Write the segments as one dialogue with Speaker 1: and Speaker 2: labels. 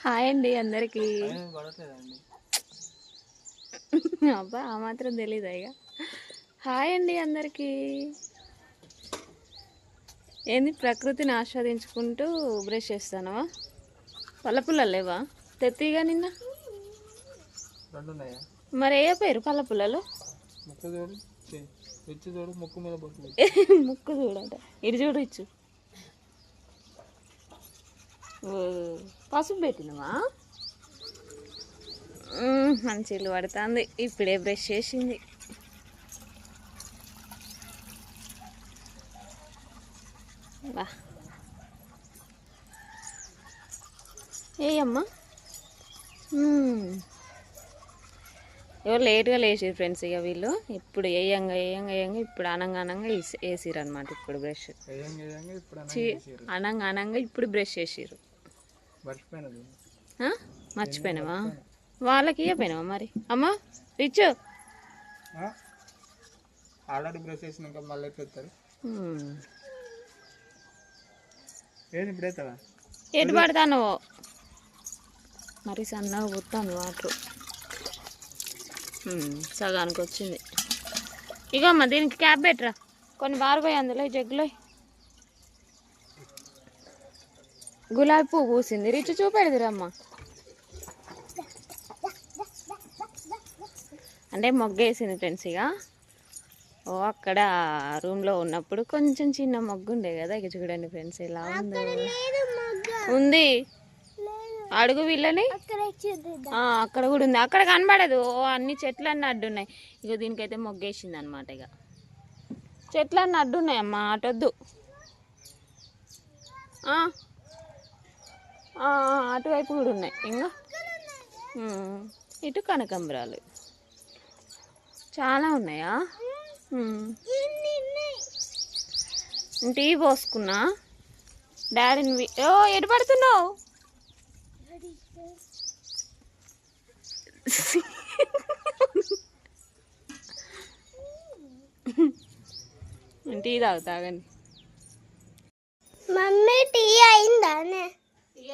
Speaker 1: Hi అండి అందరికి. అబ్బా ఆ మాత్రం తెలీదా ఇక హాయ్ అండి అందరికి. ఏంది ప్రకృతిని ఆస్వాదించుకుంటూ బ్రష్ చేస్తానవా పళ్ళ పుల్లలు లేవా? తెత్తిగా నిన్న? మరి ఏ పేరు పళ్ళ పుల్లలు?
Speaker 2: ముక్కు చూడు ముక్కు
Speaker 1: ముక్కు చూడట. ఇటు చూడు ఇచ్చు. పసుపు పెట్టినవా? మంచి ఇల్లు పడుతుంది. ఇప్పుడే బ్రష్ చేసింది. బా. ఏయమ్మా? మ్మ్. ఎవరు లేట్గా లేచారు ఫ్రెండ్స్ ఇక వీళ్ళు. ఇప్పుడు వేయంగా వేయంగా వేయంగా ఇప్పుడు అనంగా అనంగా వేసిరు అనమాట ఇప్పుడు బ్రష్. అనంగా అనంగా ఇప్పుడు బ్రష్ చేసిరు? మర్చిపోయినావా? వాళ్ళకి ఇవ్వపోయినావా మరి? అమ్మా రిచ్.
Speaker 2: ఆల్రెడీ బ్రష్ చేసినాక మళ్ళీ ఎట్లా ఎత్తారు. ఏంది ఇప్పుడు ఎత్తావా?
Speaker 1: ఎటు పడతాను మరి సన్నగా పుట్టాను వాటర్. సగానికి వచ్చింది. ఇక అమ్మ దీనికి క్యాప్ పెట్టరా? కొన్ని బారుపోయి అందులో ఈ జగ్గులో. గులాబీ పువ్వు పూసింది. రిచ్ చూపెడదురమ్మ అంటే మొగ్గేసింది ఫ్రెండ్స్ ఇక. ఓ అక్కడ రూమ్లో ఉన్నప్పుడు కొంచెం చిన్న మొగ్గు ఉండే కదా ఇక చూడండి ఫ్రెండ్స్ ఎలా ఉందో. ఉంది. అడుగు వీళ్ళని. అక్కడ కూడా ఉంది. అక్కడ కనబడదు. ఓ అన్ని చెట్లు అన్నీ అడ్డున్నాయి. ఇక దీనికైతే మొగ్గేసింది అనమాట ఇక. చెట్లు అన్నీ అడ్డున్నాయి అమ్మా అటొద్దు అటువైపు కూడా ఉన్నాయి. ఇంకా ఇటు కనకంబరాలు. చాలా ఉన్నాయా. టీ పోసుకున్నా. డాడీని ఓ ఎటు పడుతున్నావు? టీ తాగుతాగండి
Speaker 3: మమ్మీ టీ అయిందానే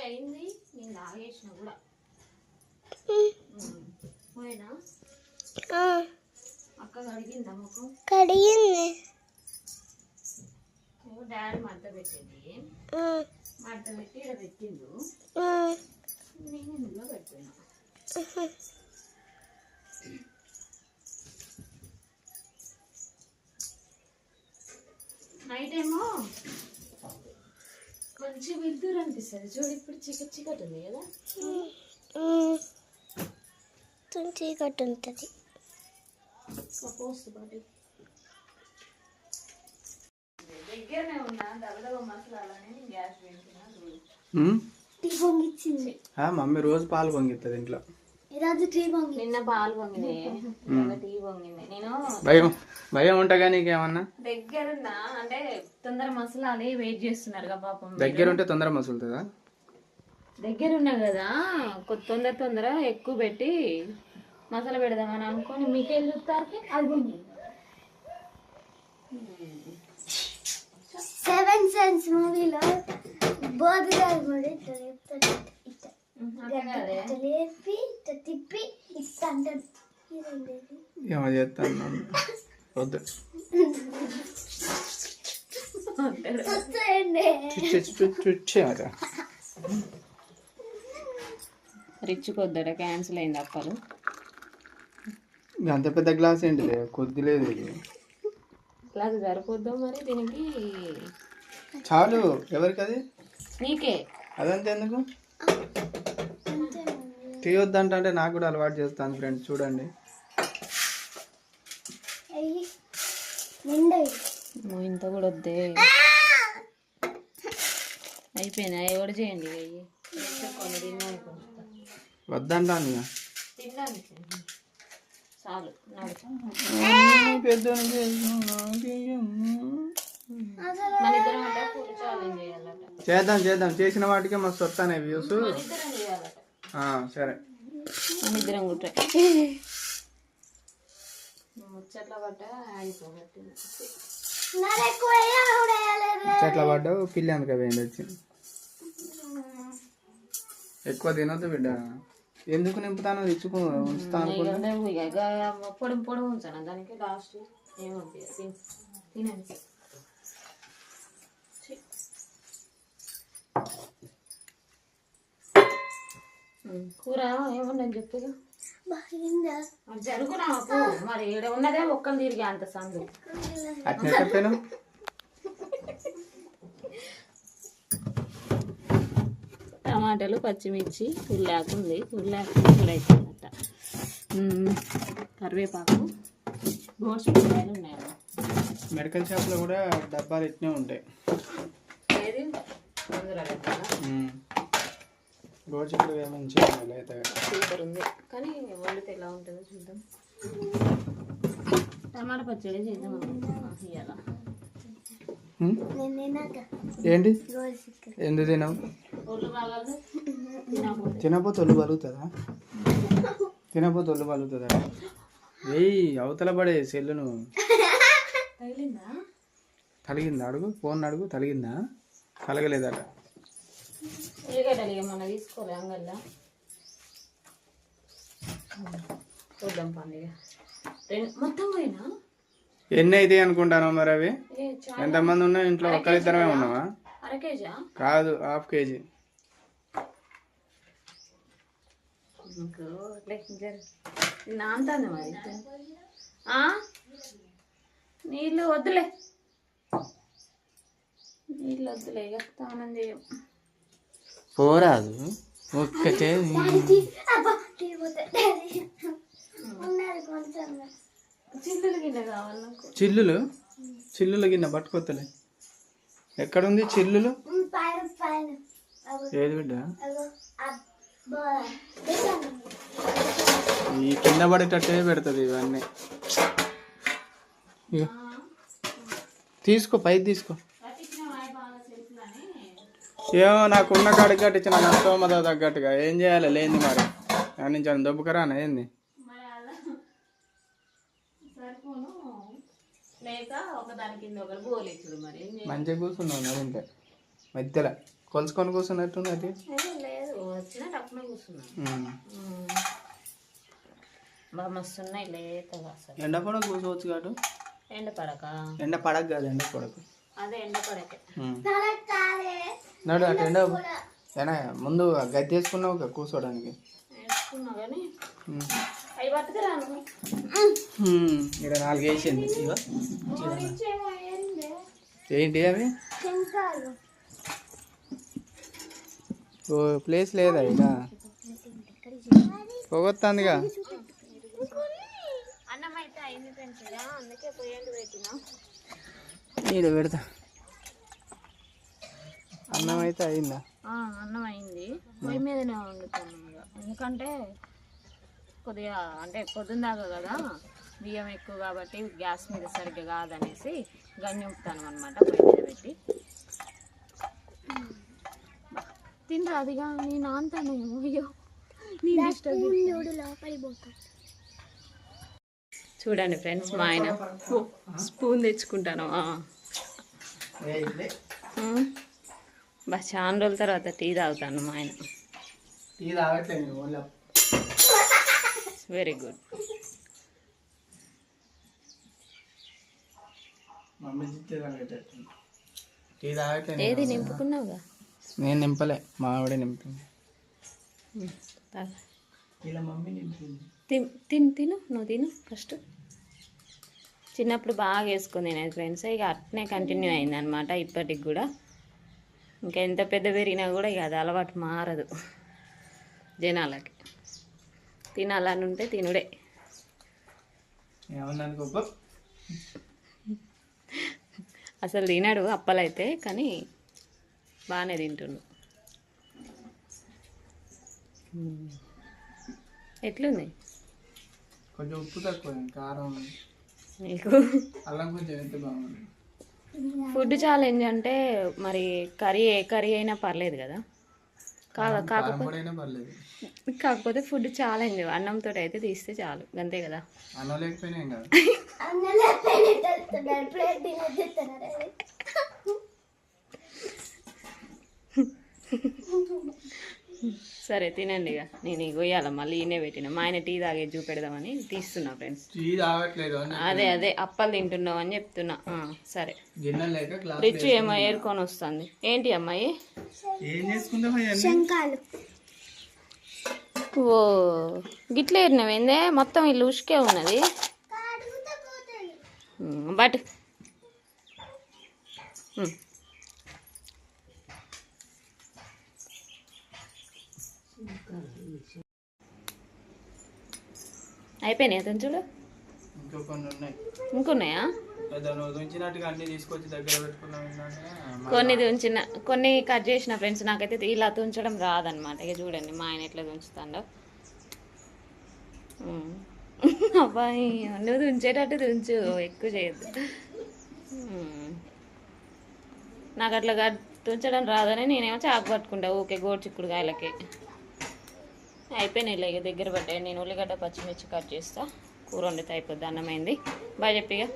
Speaker 1: అయింది. నేను తాగేసిన కూడా. పోయినా? అక్క కడిగిందా ముఖం?
Speaker 3: కడిగింది.
Speaker 1: డాడీ మడత పెట్టింది. మడత పెట్టి ఇక్కడ పెట్టిండు. నేను ఇందులో పెట్టినా. నైట్ ఏమో వెళ్తూరు అనిపిస్తుంది చూడు ఇప్పుడు చికెట్ చికెట్ ఉంది కదా
Speaker 3: చీకటి ఉంటుంది
Speaker 1: దగ్గరనే ఉన్నా దగదగ మసాలాలని గ్యాస్
Speaker 3: టీ పొంగిచ్చింది.
Speaker 2: మమ్మీ రోజు పాలు పొంగిస్తుంది ఇంట్లో.
Speaker 3: ఈరోజు టీ పొంగి
Speaker 1: నిన్న పాలు పొంగినాయి. నిన్న టీ పొంగింది. నేను
Speaker 2: భయం భయం ఉంటాగా నీకేమన్నా
Speaker 1: దగ్గరున్నా అంటే తొందర మసాలాలు వెయిట్ చేస్తున్నారుగా పాపం
Speaker 2: దగ్గర ఉంటే తొందర మసులుతుందా?
Speaker 1: దగ్గర ఉన్నా కదా కొ- తొందర తొందర ఎక్కువ పెట్టి మసాలా పెడదామని అనుకొని మీకేం చూస్తారు? అది
Speaker 3: సెవెన్ సెన్స్ మూవీలో కూడా ఇట్లా ఇట్లా లేపి ఇట్లా తిప్పి ఇట్లా అంటాడు?
Speaker 2: ఏమో చేస్తాను. అదా
Speaker 1: రిచ్ కొద్దట క్యాన్సిల్ అయింది అప్పలు.
Speaker 2: అంత పెద్ద గ్లాస్ ఏంటిది కొద్ది లేదు
Speaker 1: క్లాస్ సరిపోద్దా మరి దీనికి?
Speaker 2: చాలు. ఎవరికి అది
Speaker 1: నీకే.
Speaker 2: అదంతా ఎందుకు? టీ వద్దంట అంటే నాకు కూడా అలవాటు చేస్తాను ఫ్రెండ్స్ చూడండి.
Speaker 1: ఇంత కూడా వద్దే. అయిపోయినా చేయండి?
Speaker 2: వద్దంటాను
Speaker 1: చాలు అంటే ఫుల్ ఛాలెంజ్ చేయాలట
Speaker 2: చేద్దాం చేద్దాం. చేసిన వాటికే మస్తు వస్తానే వ్యూస్
Speaker 1: చేయాలట.
Speaker 2: సరే.
Speaker 1: మన ఇద్దరం కూడా ముచ్చట్ల పట్ట అయిపోగట్టింది
Speaker 3: నాకు ఎక్కువ వేయాలి కూడా వేయలేదు
Speaker 2: చెట్ల పడ్డావు పిల్లి అందుకే పోయింది ఎక్కువ తినొద్దు బిడ్డ. ఎందుకు నింపుతానో తెచ్చుకో ఉంచుతాను
Speaker 1: పొడి పొడి ఉంచాను. దానికి లాస్ట్ తిన్. తినండి. కూర ఏముందని చెప్పు ఇక.
Speaker 3: బాగిందా
Speaker 1: మరి జరుగు నాకు మరి ఈడ ఉన్నదే ఒక్కని తిరిగి అంత సందు.
Speaker 2: అట్నే చెప్పాను.
Speaker 1: టమాటాలు పచ్చిమిర్చి ఉల్లాకు ఉంది. ఉల్లాకు కరివేపాకు కూరగాయలు ఉన్నాయి
Speaker 2: మెడికల్ షాప్లో కూడా డబ్బాలు ఇట్నే ఉంటాయి.
Speaker 1: ఏది?
Speaker 2: రోజు ఇప్పుడు మంచిగా లేతగా
Speaker 1: సూపర్ ఉంది. కానీ వండితే ఎలా ఉంటుందో చూద్దాం. టమాటా పచ్చడి చేద్దాం
Speaker 2: ఏంటి? ఎందుకు తినవు? తినపోతే ఒళ్ళు బలుగుతుందా తినపోతే ఒళ్ళు బలుగుతుందా ఏయ్ అవతల పడే సెల్లును.
Speaker 1: తగిలిందా?
Speaker 2: తలిగిందా అడుగు. ఫోన్ అడుగు. తలిగిందా కలగలేదట
Speaker 1: ఉల్లిగడ్డలు ఏమన్నా తీసుకోలే అంగల్లా. చూద్దాం పండుగ. రెండు మొత్తం పోయినా?
Speaker 2: ఎన్ని అయితే అనుకుంటాను మరి అవి? ఎంతమంది ఉన్నా ఇంట్లో ఒక్కరిద్దరమే ఉన్నావా? కాదు హాఫ్ కేజీ.
Speaker 1: మరి? నీళ్ళు వద్దులే. నీళ్ళు వద్దులే చేయం.
Speaker 2: పోరాదు. ఒక్కటే
Speaker 1: చిల్లులు
Speaker 2: చిల్లులు? చిల్లులు గిన్నె పట్టుకొత్తలే. ఎక్కడుంది చిల్లులు? ఏది బిడ్డ. ఈ కింద పడేటట్టే పెడుతుంది ఇవన్నీ. తీసుకో పైకి తీసుకో. ఏమో నాకు ఉన్న కాడికి కట్టించిన నా స్తోమత తగ్గట్టుగా ఏం చేయాలి? లేని మరి. దాని నుంచి అని దొబ్బకరానా? ఏంది?
Speaker 1: మరి?
Speaker 2: మంచిగా కూర్చున్నావు నవ్వుంటే మధ్యలో కొలుసుకొని కూర్చున్నట్టుంది అది.
Speaker 1: మస్తున్నాయి లేతగా
Speaker 2: ఎండ పడక కూర్చోవచ్చు కాదు?
Speaker 1: ఎండ పడక.
Speaker 2: ఎండ పడక కాదు ఎండ పడకు.
Speaker 1: అదే ఎండ పడకే.
Speaker 2: నడు అటు ఎండ ఏనా ముందు గద్దె వేసుకున్నావు కదా కూర్చోడానికి. ఇక్కడ నాలుగు వేసింది ఏంటి అవి? ఓ ప్లేస్ లేదా ఇక పొగొత్తాందిగా
Speaker 1: అన్నం అయితే అయింది ఫ్రెండ్స్ ఇక అందుకే పొయ్యండి పెట్టినా
Speaker 2: నీడ పెడతా అన్నం అయితే అయిందా?
Speaker 1: ఆ, అన్నం అయింది. పొయ్యి మీదనే వండుతాను ఎందుకంటే కొద్దిగా అంటే పొద్దున్న దాకా కదా బియ్యం ఎక్కువ కాబట్టి గ్యాస్ మీద సరిగ్గా కాదనేసి గన్యుపుతాను అనమాట పొయ్యి మీద పెట్టి. తినరా అదిగా నేను అయ్యో
Speaker 3: పోతాడు?
Speaker 1: చూడండి ఫ్రెండ్స్ మా ఆయన స్పూన్ తెచ్చుకుంటాను. బా చాలా రోజుల తర్వాత టీ తాగుతాను మా ఆయన.
Speaker 2: టీ తాగట్లేదు
Speaker 1: వెరీ గుడ్ ఏది నింపుకున్నావుగా?
Speaker 2: నేను నింపలే మా ఆవిడే నింపింది.
Speaker 1: తిను తిను నువ్వు తిను ఫస్ట్ చిన్నప్పుడు బాగా వేసుకుంది నేను ఫ్రెండ్స్ ఇక అట్నే కంటిన్యూ అయింది అనమాట ఇప్పటికి కూడా. ఇంకా ఎంత పెద్ద పెరిగినా కూడా ఇక అది అలవాటు మారదు జనాలకి. తినాలని ఉంటే తినుడే. అసలు తినాడు అప్పలైతే కానీ బాగానే తింటుండు. ఎట్లుంది?
Speaker 2: కొంచెం ఉప్పు తక్కువ కారం.
Speaker 1: నీకు?
Speaker 2: అల్లం కొంచెం ఎంత బాగుంది?
Speaker 1: ఫుడ్ ఛాలెంజ్ అంటే మరి కర్రీ ఏ కర్రీ అయినా పర్లేదు కదా. కాకపోతే కాకపోతే ఫుడ్ ఛాలెంజ్ అన్నంతో అయితే తీస్తే చాలు. అంతే కదా.
Speaker 2: అన్నం
Speaker 1: సరే తినండి ఇక. నేను ఇక కొయ్యాల మళ్ళీ ఈయనే పెట్టిన. మా ఆయన టీ తాగే చూపెడదామని తీస్తున్నా ఫ్రెండ్స్
Speaker 2: టీ తాగట్లేదు
Speaker 1: అదే అదే అప్పలు తింటున్నావు అని చెప్తున్నా. ఆ, సరే. రిచ్ ఏమో ఏరుకొని వస్తుంది. ఏంటి అమ్మాయి? ఓ గిట్ల ఏరినవేందే మొత్తం ఇల్లు ఉష్కే ఉన్నది. బట్ అయిపోయినాయి
Speaker 2: ఇంకో కొన్ని ఉన్నాయి.
Speaker 1: ఇంకున్నాయా? కొన్ని తుంచిన కొన్ని కట్ చేసిన ఫ్రెండ్స్ నాకైతే ఇలా తుంచడం రాదనమాట ఇక చూడండి మా ఆయన ఎట్లా తుంచుతాడో. అబ్బాయి నువ్వు తుంచేటట్టు తుంచు ఎక్కువ చేయొద్దు. నాకు అట్లా తుంచడం రాదని నేనేమో చాకు పట్టుకుంటా ఊకే గోడు చిక్కుడు కాయలకి అయిపోయినాయి ఇక దగ్గర పడ్డాయి. నేను ఉల్లిగడ్డ పచ్చిమిర్చి కట్ చేస్తా. కూర వండితే అయిపోద్ది అన్నమైంది. బాగా చెప్పిగా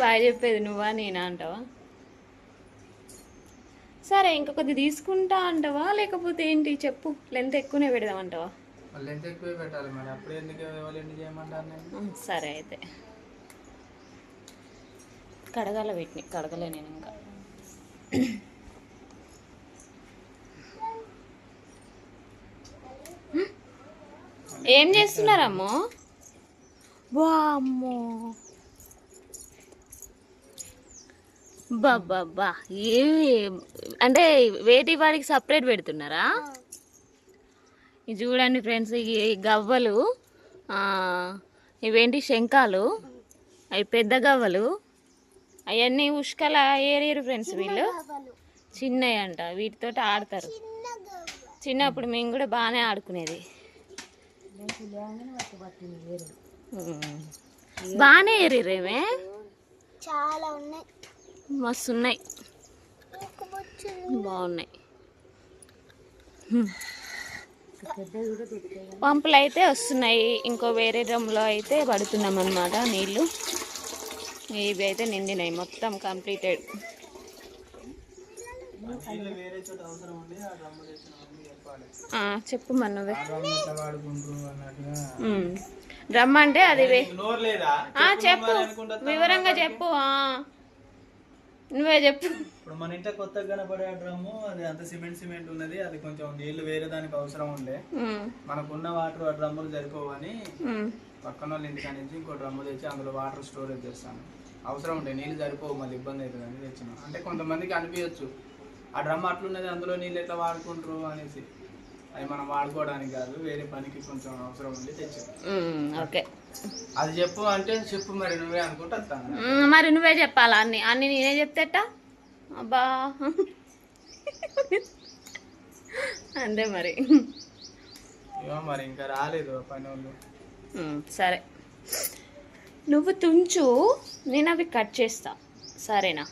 Speaker 1: బాగా చెప్పేది నువ్వా నేనా అంటావా? సరే ఇంకా కొద్ది తీసుకుంటా అంటావా? లేకపోతే ఏంటి చెప్పు. లెంత్ ఎక్కువనే పెడదామంటావా
Speaker 2: ఎక్కువ పెట్టాలి మరి. అప్పుడు ఎందుకు
Speaker 1: ఉమ్, సరే అయితే. కడగాల వీటిని కడగలే నేను ఇంకా. ఏం చేస్తున్నారమ్మో? వామ్మో. బాబా ఏమి అంటే వేటి వాడికి సపరేట్ పెడుతున్నారా? చూడండి ఫ్రెండ్స్ ఈ గవ్వలు ఇవేంటి శంఖాలు? అవి పెద్ద గవ్వలు. అవన్నీ ఉష్కల ఏరియరు ఫ్రెండ్స్ వీళ్ళు. చిన్నవి అంట వీటితో ఆడతారు. చిన్నప్పుడు మేము కూడా బాగానే ఆడుకునేది. బాగానే ఏరిరేమే
Speaker 3: చాలా ఉన్నాయి.
Speaker 1: మస్తు ఉన్నాయి బాగున్నాయి. పంపులు అయితే వస్తున్నాయి. ఇంకో వేరే డ్రమ్లో అయితే పడుతున్నాం అనమాట నీళ్ళు. ఇవి అయితే నిండినాయి మొత్తం కంప్లీటెడ్ చెప్పు నువ్వే. ఉమ్. డ్రమ్ అంటే అది చెప్పు. వివరంగా చెప్పు. నువ్వే చెప్పు.
Speaker 2: ఇప్పుడు మన ఇంట్లో కొత్తగా కనపడే డ్రమ్ము అది అంత సిమెంట్ సిమెంట్ ఉన్నది. అది కొంచెం నీళ్ళు వేరే దానికి అవసరం ఉండే. మనకున్న వాటర్ ఆ డ్రమ్ములు సరిపోవని పక్కన వాళ్ళ ఇంటికాడ నుంచి ఇంకో డ్రమ్ము తెచ్చి అందులో వాటర్ స్టోరేజ్ చేస్తాను. అవసరం ఉంటే నీళ్ళు సరిపోవు మళ్ళీ ఇబ్బంది అవుతుంది అని తెచ్చిన. అంటే కొంతమందికి అనిపించచ్చు ఆ డ్రమ్ అట్లున్నది అందులో నీళ్ళు ఎట్లా వాడుకుంటారు? అనేసి. అవి మనం వాడుకోవడానికి కాదు వేరే పనికి కొంచెం అవసరం ఉండి తెచ్చాను
Speaker 1: ఓకే.
Speaker 2: అది చెప్పు అంటే చెప్పు మరి నువ్వే అనుకుంటా
Speaker 1: మరి నువ్వే చెప్పాలా అన్ని? అన్ని నేనే చెప్తేట? అబ్బా. అంతే మరి.
Speaker 2: మరి ఇంకా రాలేదు పని వాళ్ళు.
Speaker 1: సరే. నువ్వు తుంచు నేను అవి కట్ చేస్తా. సరేనా?